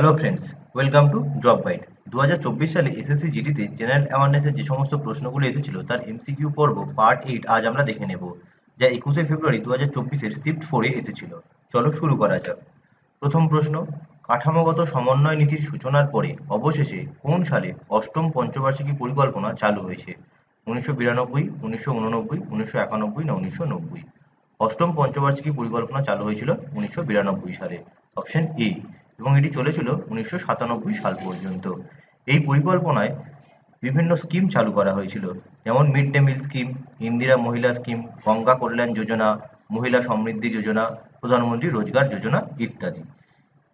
Hello friends welcome to job bite দু সালে SSC জিডিতে general অ্যাওয়ারনেসের যে সমস্ত প্রশ্নগুলো এসেছিল, তার এমসিকিউ পর্ব পার্ট এইট আজ আমরা দেখে নেব, যা একুশে ফেব্রুয়ারি দু হাজার চব্বিশের শিফট ফোরে এসেছিল। চলো শুরু করা যাক। প্রথম প্রশ্ন, কাঠামোগত সমন্বয় নীতির সূচনার পরে অবশেষে কোন সালে অষ্টম পঞ্চবার্ষিকী পরিকল্পনা চালু হয়েছে? উনিশশো বিরানব্বই, উনিশশো উননব্বই উনিশশো একানব্বই না উনিশশো নব্বই? অষ্টম পঞ্চবার্ষিকী পরিকল্পনা চালু হয়েছিল উনিশশো বিরানব্বই সালে। অপশন এ এবং এটি চলেছিল উনিশশো সাতানব্বই সাল পর্যন্ত। এই পরিকল্পনায় বিভিন্ন স্কিম চালু করা হয়েছিল। যেমন mid day meal scheme Indira Mahila scheme Ganga কল্যাণ যোজনা, মহিলা সমৃদ্ধি যোজনা, প্রধানমন্ত্রী রোজগার যোজনা ইত্যাদি।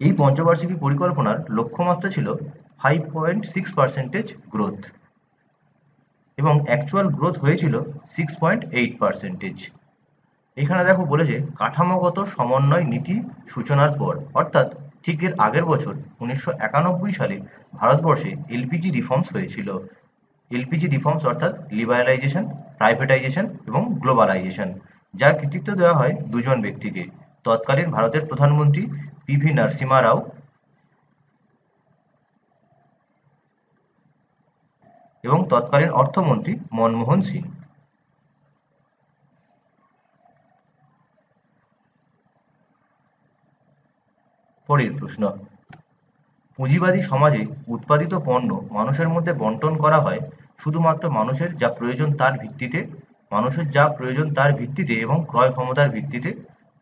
এই পঞ্চবার্ষিকী পরিকল্পনার লক্ষ্যমাত্রা ছিল five point six percentage growth এবং অ্যাকচুয়াল গ্রোথ হয়েছিল সিক্স পয়েন্ট এইট পার্সেন্টেজ এখানে দেখো বলেছে কাঠামোগত সমন্বয় নীতি সূচনার পর, অর্থাৎ ঠিক এর আগের বছর উনিশশো একানব্বই সালে ভারতবর্ষে এলপিজি রিফর্মস হয়েছিল। এলপিজি রিফর্মস অর্থাৎ লিবারালাইজেশন প্রাইভেটাইজেশন এবং গ্লোবালাইজেশন যার কৃতিত্ব দেওয়া হয় দুজন ব্যক্তিকে। তৎকালীন ভারতের প্রধানমন্ত্রী পিভি নরসিমা রাও, এবং তৎকালীন অর্থমন্ত্রী মনমোহন সিং। পরের প্রশ্ন। পুঁজিবাদী সমাজে উৎপাদিত পণ্য মানুষের মধ্যে বন্টন করা হয় শুধুমাত্র মানুষের যা প্রয়োজন তার ভিত্তিতে, মানুষের যা প্রয়োজন তার ভিত্তিতে এবং ক্রয় ক্ষমতার ভিত্তিতে।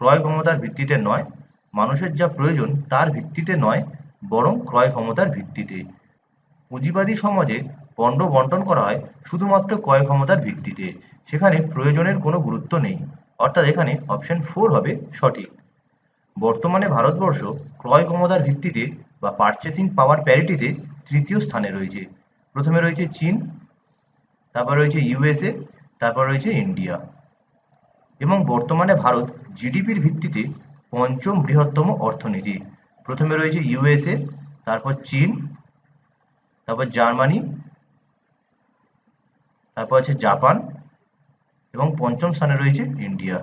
ক্রয় ক্ষমতার ভিত্তিতে নয়, মানুষের যা প্রয়োজন তার ভিত্তিতে নয়, বরং ক্রয় ক্ষমতার ভিত্তিতে। পুঁজিবাদী সমাজে পণ্য বন্টন করা হয় শুধুমাত্র ক্রয় ক্ষমতার ভিত্তিতে। সেখানে প্রয়োজনের কোনো গুরুত্ব নেই, অর্থাৎ এখানে অপশন ফোর হবে সঠিক। বর্তমানে ভারতবর্ষ ক্রয় ক্ষমতার ভিত্তিতে বা পারচেসিং পাওয়ার প্যারিটিতে তৃতীয় স্থানে রয়েছে। প্রথমে রয়েছে চীন, তারপর রয়েছে ইউএসএ তারপর রয়েছে ইন্ডিয়া। এবং বর্তমানে ভারত জিডিপির ভিত্তিতে পঞ্চম বৃহত্তম অর্থনীতি। প্রথমে রয়েছে ইউএসএ তারপর চীন, তারপর জার্মানি, তারপর আছে জাপান এবং পঞ্চম স্থানে রয়েছে ইন্ডিয়া।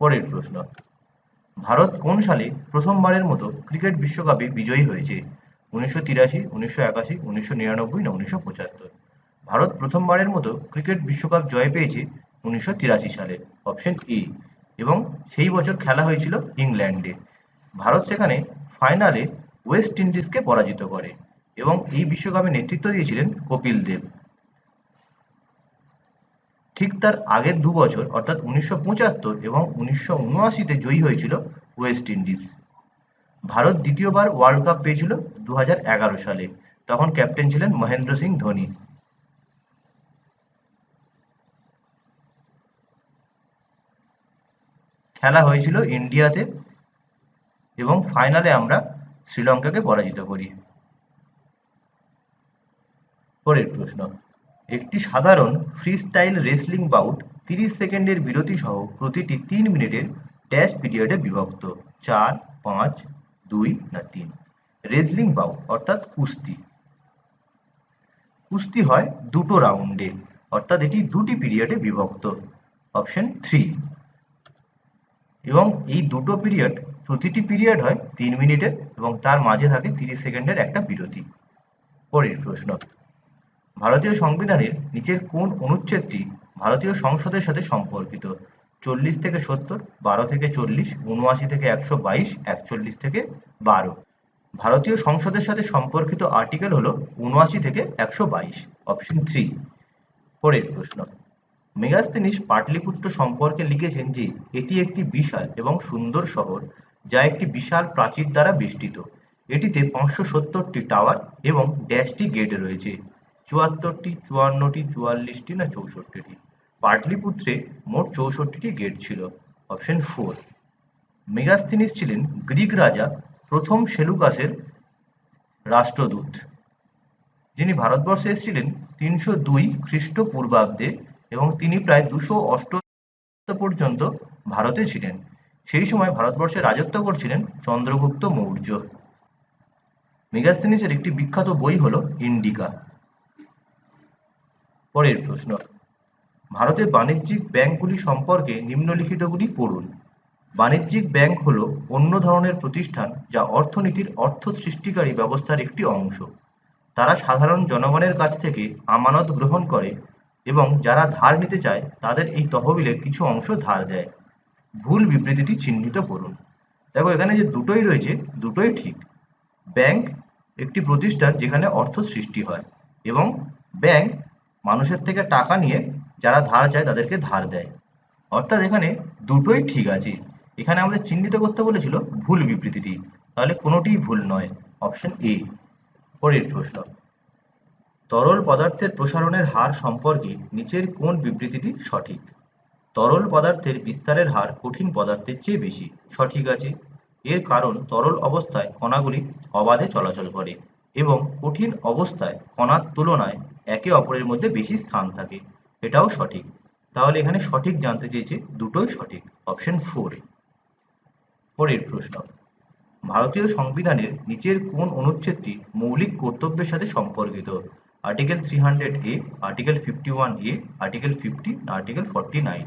পরের প্রশ্ন। ভারত কোন সালে প্রথমবারের মতো ক্রিকেট বিশ্বকাপে বিজয়ী হয়েছে? উনিশশো তিরাশি, উনিশশো একাশি, উনিশশো নিরানব্বই না উনিশশো পঁচাত্তর? ভারত প্রথমবারের মতো ক্রিকেট বিশ্বকাপ জয় পেয়েছে উনিশশো তিরাশি সালে, অপশন এ। এবং সেই বছর খেলা হয়েছিল ইংল্যান্ডে। ভারত সেখানে ফাইনালে ওয়েস্ট ইন্ডিজকে পরাজিত করে। এবং এই বিশ্বকাপে নেতৃত্ব দিয়েছিলেন কপিল দেব। ঠিক তার আগের দু বছর, অর্থাৎ উনিশশো পঁচাত্তর এবং উনিশশো উনআশিতে জয়ী হয়েছিল ওয়েস্ট ইন্ডিজ। ভারত দ্বিতীয়বার ওয়ার্ল্ড কাপ পেয়েছিল দু হাজার এগারো সালে। তখন ক্যাপ্টেন ছিলেন মহেন্দ্র সিং ধোনি। খেলা হয়েছিল ইন্ডিয়াতে এবং ফাইনালে আমরা শ্রীলঙ্কাকে পরাজিত করি। পরের প্রশ্ন। একটি সাধারণ ফ্রি স্টাইল রেসলিং বাউট তিরিশ সেকেন্ডের বিরতি সহ প্রতিটি তিন মিনিটের ড্যাশ পিরিয়ডে বিভক্ত। চার, পাঁচ, দুই না তিন। রেসলিং বাউট অর্থাৎ কুস্তি। কুস্তি হয় দুটো রাউন্ডে অর্থাৎ এটি দুটি পিরিয়ডে বিভক্ত। অপশন থ্রি এবং এই দুটো পিরিয়ড প্রতিটি পিরিয়ড হয় তিন মিনিটের এবং তার মাঝে থাকে তিরিশ সেকেন্ডের একটা বিরতি। পরের প্রশ্ন। ভারতীয় সংবিধানের নিচের কোন অনুচ্ছেদটি ভারতীয় সংসদের সাথে সম্পর্কিত? চল্লিশ থেকে সত্তর, বারো থেকে চল্লিশ উনআশি থেকে একশো বাইশ, একচল্লিশ থেকে বারো। ভারতীয় সংসদের সাথে সম্পর্কিত আর্টিকেল হলো উনআশি থেকে একশো বাইশ অপশন থ্রি পরের প্রশ্ন। মেগাস্তিনিস পাটলিপুত্র সম্পর্কে লিখেছেন যে, এটি একটি বিশাল এবং সুন্দর শহর যা একটি বিশাল প্রাচীর দ্বারা বেষ্টিত। এটিতে পাঁচশো সত্তরটি টাওয়ার এবং ড্যাশটি গেট রয়েছে। চুয়াত্তরটি, চুয়ান্নটি, চুয়াল্লিশটি না চৌষট্টিটি? পাটলিপুত্রে মোট চৌষট্টিটি গেট ছিল অপশন ফোর মেগাস্তিনিস ছিলেন গ্রিক রাজা প্রথম সেলুকাসের রাষ্ট্রদূত, যিনি ভারতবর্ষে এসেছিলেন তিনশো দুই খ্রিস্টপূর্বাব্দে এবং তিনি প্রায় দুশো অষ্ট পর্যন্ত ভারতে ছিলেন। সেই সময় ভারতবর্ষে রাজত্ব করছিলেন চন্দ্রগুপ্ত মৌর্য। মেগাস্তিনিসের একটি বিখ্যাত বই হল ইন্ডিকা। পরের প্রশ্ন। ভারতের বাণিজ্যিক ব্যাংকগুলি সম্পর্কে নিম্নলিখিতগুলি পড়ুন। বাণিজ্যিক ব্যাংক হল অন্য ধরনের প্রতিষ্ঠান যা অর্থনীতির অর্থ সৃষ্টিকারী ব্যবস্থার একটি অংশ। তারা সাধারণ জনগণের কাছ থেকে আমানত গ্রহণ করে এবং যারা ধার নিতে চায়, তাদের এই তহবিলের কিছু অংশ ধার দেয়। ভুল বিবৃতিটি চিহ্নিত করুন। দেখো, এখানে যে দুটোই রয়েছে, দুটোই ঠিক। ব্যাংক একটি প্রতিষ্ঠান যেখানে অর্থ সৃষ্টি হয় এবং ব্যাংক মানুষের থেকে টাকা নিয়ে যারা ধার চায় তাদেরকে ধার দেয়। অর্থাৎ এখানে দুটোই ঠিক আছে। এখানে আমাদের চিহ্নিত করতে বলেছিল ভুল বিবৃতিটি। তাহলে কোনোটিই ভুল নয়। Option A. পরের প্রশ্ন। তরল পদার্থের প্রসারণের হার সম্পর্কে নিচের কোন বিবৃতিটি সঠিক? তরল পদার্থের বিস্তারের হার কঠিন পদার্থের চেয়ে বেশি। সঠিক আছে। এর কারণ তরল অবস্থায় কণাগুলি অবাধে চলাচল করে এবং কঠিন অবস্থায় কণার তুলনায় একে অপরের মধ্যে বেশি স্থান থাকে। এটাও সঠিক। তাহলে এখানে সঠিক জানতে চেয়েছে দুটোই সঠিক অপশন ফোর পরের প্রশ্ন, ভারতীয় সংবিধানের নিচের কোন অনুচ্ছেদটি মৌলিক কর্তব্যের সাথে সম্পর্কিত? Article three hundred A article fifty one A article fifty article forty nine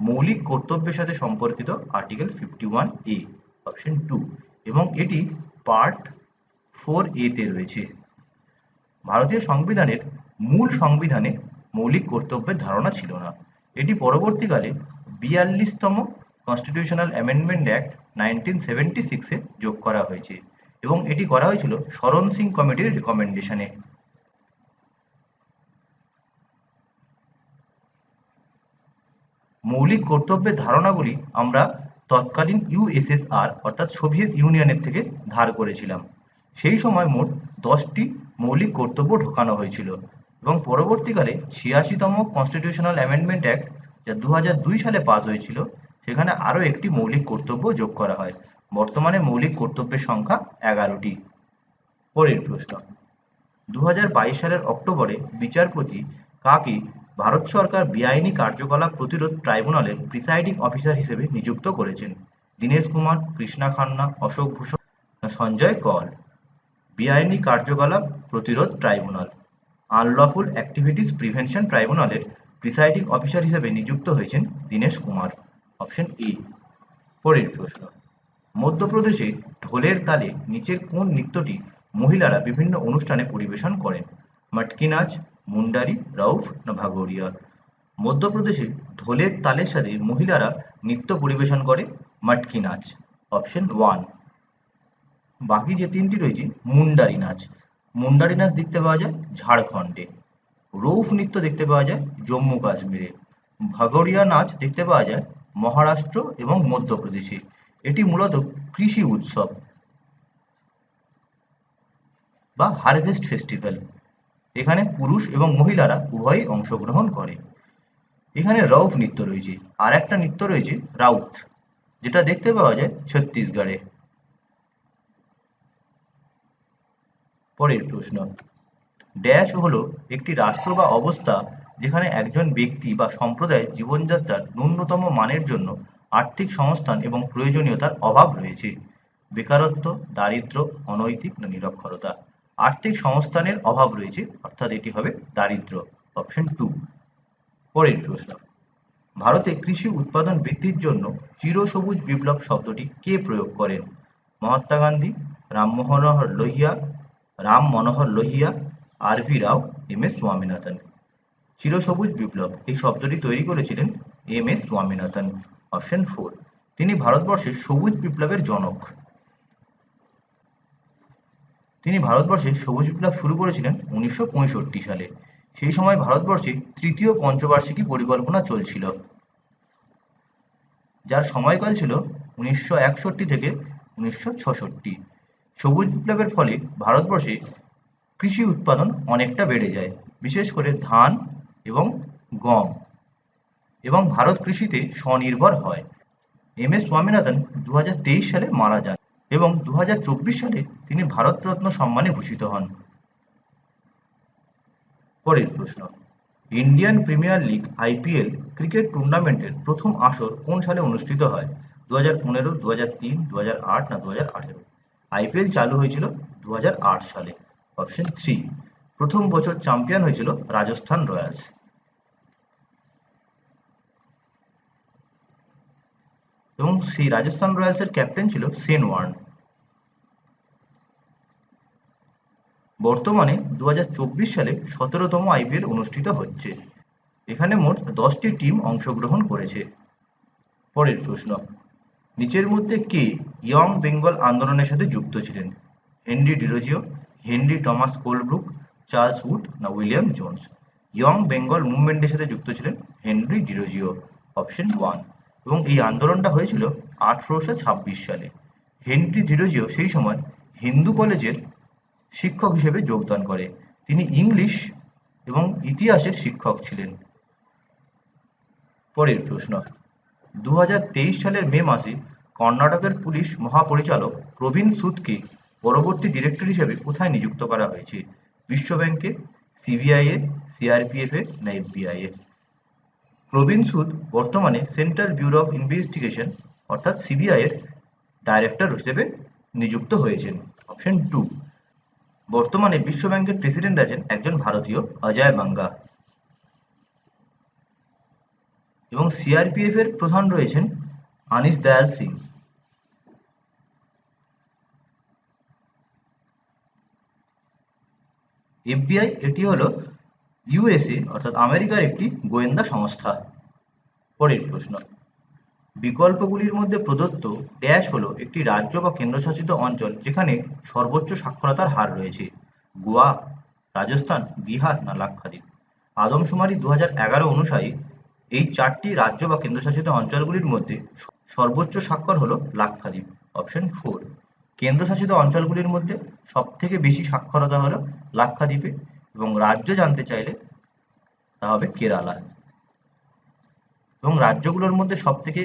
মৌলিক কর্তব্যের সাথে সম্পর্কিত article fifty one A option two এবং এটি পার্ট ফোর এতে রয়েছে। ভারতীয় সংবিধানের মূল সংবিধানে মৌলিক কর্তব্যের ধারণা ছিল না। এটি পরবর্তীকালে বিয়াল্লিশতম constitutional amendment act nineteen seventy সিক্সে যোগ করা হয়েছে এবং এটি করা হয়েছিল শরণ সিং কমিটির রেকমেন্ডেশনে মৌলিক কর্তব্যের ধারণাগুলি আমরা তৎকালীন ইউএসএসআর অর্থাৎ সোভিয়েত ইউনিয়নের থেকে ধার করেছিলাম। সেই সময় মোট দশটি মৌলিক কর্তব্য ঢোকানো হয়েছিল। এবং পরবর্তীকালে ছিয়াশিতম কনস্টিটিউশনাল অ্যামেন্ডমেন্ট অ্যাক্ট যা দু সালে পাস হয়েছিল, সেখানে আরও একটি মৌলিক কর্তব্য যোগ করা হয়। বর্তমানে মৌলিক কর্তব্যের সংখ্যা এগারোটি। পরের প্রশ্ন। দু হাজার বাইশ সালের অক্টোবরে বিচারপতি কাকি ভারত সরকার বেআইনি কার্যকলাপ প্রতিরোধ ট্রাইব্যুনালের প্রিসাইডিং অফিসার হিসেবে নিযুক্ত করেছেন? দীনেশ কুমার, কৃষ্ণা খান্না, অশোক ভূষণ সঞ্জয় কল? বেআইনি কার্যকলাপ প্রতিরোধ ট্রাইব্যুনাল। আনলফুল অ্যাক্টিভিটিস প্রিভেনশন ট্রাইব্যুনালের প্রিসাইডিং অফিসার হিসেবে নিযুক্ত হয়েছেন দীনেশ কুমার। অপশন এ, পরের প্রশ্ন। মধ্যপ্রদেশে ঢোলের তালে নিচের কোন নৃত্যটি মহিলারা বিভিন্ন অনুষ্ঠানে পরিবেশন করেন? মটকি নাচ, মুন্ডারি, রাউফ, না ভাগোরিয়া? মধ্যপ্রদেশে ঢোলের তালের সাথে মহিলারা নৃত্য পরিবেশন করে? মটকি নাচ। Option one. বাকি যে তিনটি রয়েছে, মুন্ডারি নাচ। মুন্ডারি নাচ দেখতে পাওয়া যায় ঝাড়খণ্ডে। রৌফ নৃত্য দেখতে পাওয়া যায় জম্মু কাশ্মীরে। ভাগোরিয়া নাচ দেখতে পাওয়া যায় মহারাষ্ট্র এবং মধ্যপ্রদেশে। এটি মূলত কৃষি উৎসব বা হারভেস্ট ফেস্টিভ্যাল। এখানে পুরুষ এবং মহিলারা উভয়ই অংশগ্রহণ করে। এখানে রৌফ নৃত্য রয়েছে। আর একটা নৃত্য রয়েছে রাউথ যেটা দেখতে পাওয়া যায় ছত্তিশগড়ে। পরের প্রশ্ন। ড্যাশ হলো একটি রাষ্ট্র বা অবস্থা যেখানে একজন ব্যক্তি বা সম্প্রদায়ের জীবনযাত্রার ন্যূনতম মানের জন্য আর্থিক সংস্থান এবং প্রয়োজনীয়তার অভাব রয়েছে। বেকারত্ব দারিদ্র্য অনৈতিক না নিরক্ষরতা। আর্থিক সংস্থানের অভাব রয়েছে, অর্থাৎ এটি হবে দারিদ্র। অপশন টু পরের প্রশ্ন। ভারতে কৃষি উৎপাদন বৃদ্ধির জন্য চিরসবুজ বিপ্লব শব্দটি কে প্রয়োগ করেন? Mahatma Gandhi Ram Manohar Lohia Ram Manohar Lohia R V Rao, M S Swaminathan. চিরসবুজ বিপ্লব, এই শব্দটি তৈরি করেছিলেন M S Swaminathan. Option four, তিনি ভারতবর্ষের সবুজ বিপ্লবের জনক। তিনি ভারতবর্ষে সবুজ বিপ্লব শুরু করেছিলেন উনিশশো পঁয়ষট্টি সালে। সেই সময় ভারতবর্ষে তৃতীয় পঞ্চবার্ষিকী পরিকল্পনা চলছিল। যার সময়কাল ছিল উনিশশো একষট্টি থেকে উনিশশো সবুজ বিপ্লবের ফলে ভারতবর্ষে কৃষি উৎপাদন অনেকটা বেড়ে যায়, বিশেষ করে ধান এবং গম। এবং ভারত কৃষিতে স্বনির্ভর হয়। এম এস স্বামীনাথন দু হাজার তেইশ সালে মারা যান এবং দু হাজার চব্বিশ সালে তিনি ভারতরত্ন সম্মানে ভূষিত হন। পরের প্রশ্ন, Indian premier league IPL cricket টুর্নামেন্টের প্রথম আসর কোন সালে অনুষ্ঠিত হয়? দু হাজার পনেরো দু হাজার তিন দু হাজার আট না দু হাজার আঠেরো? আইপিএল চালু হয়েছিল দু হাজার আট সালে অপশন থ্রি প্রথম বছর চ্যাম্পিয়ন হয়েছিল রাজস্থান রয়্যালস। এবং সেই রাজস্থান রয়্যালসের ক্যাপ্টেন ছিল সেন ওয়ার্ন। বর্তমানে দু হাজার চব্বিশ সালে সতেরোতম আইপিএল অনুষ্ঠিত হচ্ছে। এখানে মোট দশটি টিম অংশগ্রহণ করেছে। পরের প্রশ্ন, নিচের মধ্যে কে ইয়ং বেঙ্গল আন্দোলনের সাথে যুক্ত ছিলেন। Henry Derozio, Henry Thomas Colebrooke, Charles Wood না উইলিয়াম জোন্স। ইয়ং বেঙ্গল মুভমেন্টের সাথে যুক্ত ছিলেন হেনরি ডিরোজিও, অপশন ওয়ান। এবং এই আন্দোলনটা হয়েছিল আঠারোশো ছাব্বিশ সালে। হেনরি ডিরোজিও সেই সময় হিন্দু কলেজের শিক্ষক হিসেবে যোগদান করে। তিনি ইংলিশ এবং ইতিহাসের শিক্ষক ছিলেন। পরের প্রশ্ন। দু হাজার তেইশ সালের মে মাসে কর্ণাটকের পুলিশ মহাপরিচালক প্রবীণ সুদকে পরবর্তী ডিরেক্টর হিসেবে কোথায় নিযুক্ত করা হয়েছে? বিশ্ব ব্যাংকে সিবিআই এ সিআরপিএফ না এফবিআই এ প্রবীণ সুদ বর্তমানে সেন্ট্রাল ব্যুরো অফ ইনভেস্টিগেশন, অর্থাৎ সিবিআই এর ডাইরেক্টর হিসেবে নিযুক্ত হয়েছেন। অপশন টু, বর্তমানে বিশ্ব ব্যাংকের প্রেসিডেন্ট আছেন একজন ভারতীয়, অজয় বাঙ্গা এবং সিআরপিএফ এর প্রধান রয়েছেন আনিস দয়াল সিং। এফবিআই এটি হলো ইউএসএ অর্থাৎ আমেরিকার একটি গোয়েন্দা সংস্থা। পরের প্রশ্ন, বিকল্পগুলির মধ্যে প্রদত্ত ড্যাশ হলো একটি রাজ্য বা কেন্দ্রশাসিত অঞ্চল যেখানে সর্বোচ্চ সাক্ষরতার হার রয়েছে। গোয়া, রাজস্থান, বিহার না লাক্ষাদ্বীপ। আদমশুমারি দু হাজার এগারো অনুসারে এই চারটি রাজ্য বা কেন্দ্রশাসিত অঞ্চলগুলির মধ্যে সর্বোচ্চ স্বাক্ষর হলো লাক্ষাদ্বীপ। অপশন ফোর কেন্দ্রশাসিত অঞ্চলগুলির মধ্যে সব থেকে বেশি সাক্ষরতা হলো লাক্ষাদ্বীপে এবং রাজ্য জানতে চাইলে তা হবে কেরালা। এবং রাজ্যগুলোর মধ্যে সব থেকে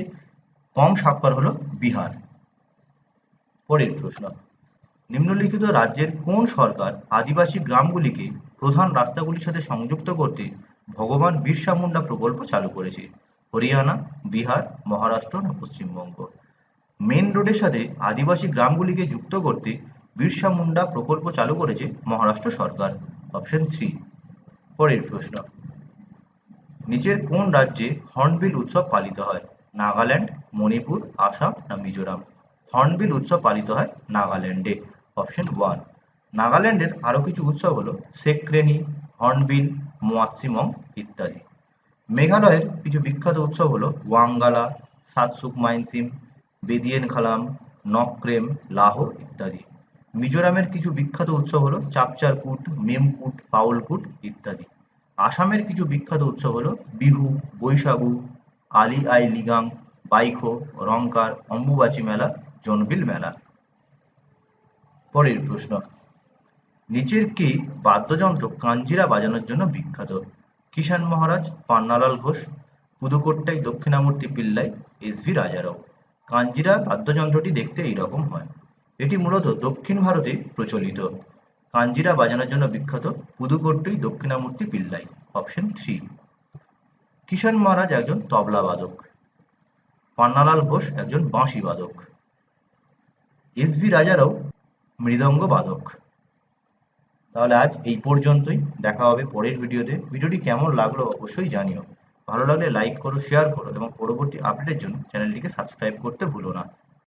কম স্বাক্ষর হলো বিহার। পরের প্রশ্ন, নিম্নলিখিত রাজ্যের কোন সরকার আদিবাসী গ্রামগুলিকে প্রধান রাস্তাগুলির সাথে সংযুক্ত করতে ভগবান বিরসা মুন্ডা প্রকল্প চালু করেছে? হরিয়ানা, বিহার, মহারাষ্ট্র না পশ্চিমবঙ্গ? মেন রোডের সাথে আদিবাসী গ্রামগুলিকে যুক্ত করতে বিরসা মুন্ডা প্রকল্প চালু করেছে মহারাষ্ট্র সরকার। অপশন থ্রি পরের প্রশ্ন। নিচের কোন রাজ্যে হর্নবিল উৎসব পালিত হয়? নাগাল্যান্ড, মণিপুর, আসাম না মিজোরাম? হর্নবিল উৎসব পালিত হয় নাগাল্যান্ডে। অপশন ওয়ান নাগাল্যান্ডের আরও কিছু উৎসব হলো সেক্রেনি, হর্নবিল, মোয়াৎসিমং ইত্যাদি। মেঘালয়ের কিছু বিখ্যাত উৎসব হলো ওয়াঙ্গালা সাতসুক মাইনসিম বেদিয়েন খালাম, নক্রেম লাহো ইত্যাদি। মিজোরামের কিছু বিখ্যাত উৎসব হলো চাপচারকুট, মেমকুট পাউলকুট ইত্যাদি। আসামের কিছু বিখ্যাত উৎসব হলো বিহু বৈশাখু আলি আই লিগাং, বাইখো, রংকার, অম্বুবাচী মেলা, জনবিল মেলা। পরের প্রশ্ন, নিচের কে বাদ্যযন্ত্র কাঞ্জিরা বাজানোর জন্য বিখ্যাত? Kishan Maharaj, Pannalal Ghosh, Pudukkottai Dakshinamurthy Pillai, S V Rajarao. কাঞ্জিরা বাদ্যযন্ত্রটি দেখতে এইরকম হয়। এটি মূলত দক্ষিণ ভারতে প্রচলিত। কাঞ্জিরা বাজানোর জন্য বিখ্যাত পুদুকোট্টই দক্ষিণামূর্তি পিল্লাই অপশন থ্রি কিষান মহারাজ একজন তবলা বাদক। পান্নালাল ঘোষ একজন বাঁশি বাদক। এস ভি রাজারাও মৃদঙ্গ বাদক। তাহলে আজ এই পর্যন্তই। দেখা হবে পরের ভিডিওতে ভিডিওটি কেমন লাগল অবশ্যই জানিও। ভালো লাগলে লাইক করো শেয়ার করো এবং পরবর্তী আপডেটের জন্য চ্যানেলটিকে সাবস্ক্রাইব করতে ভুলো না।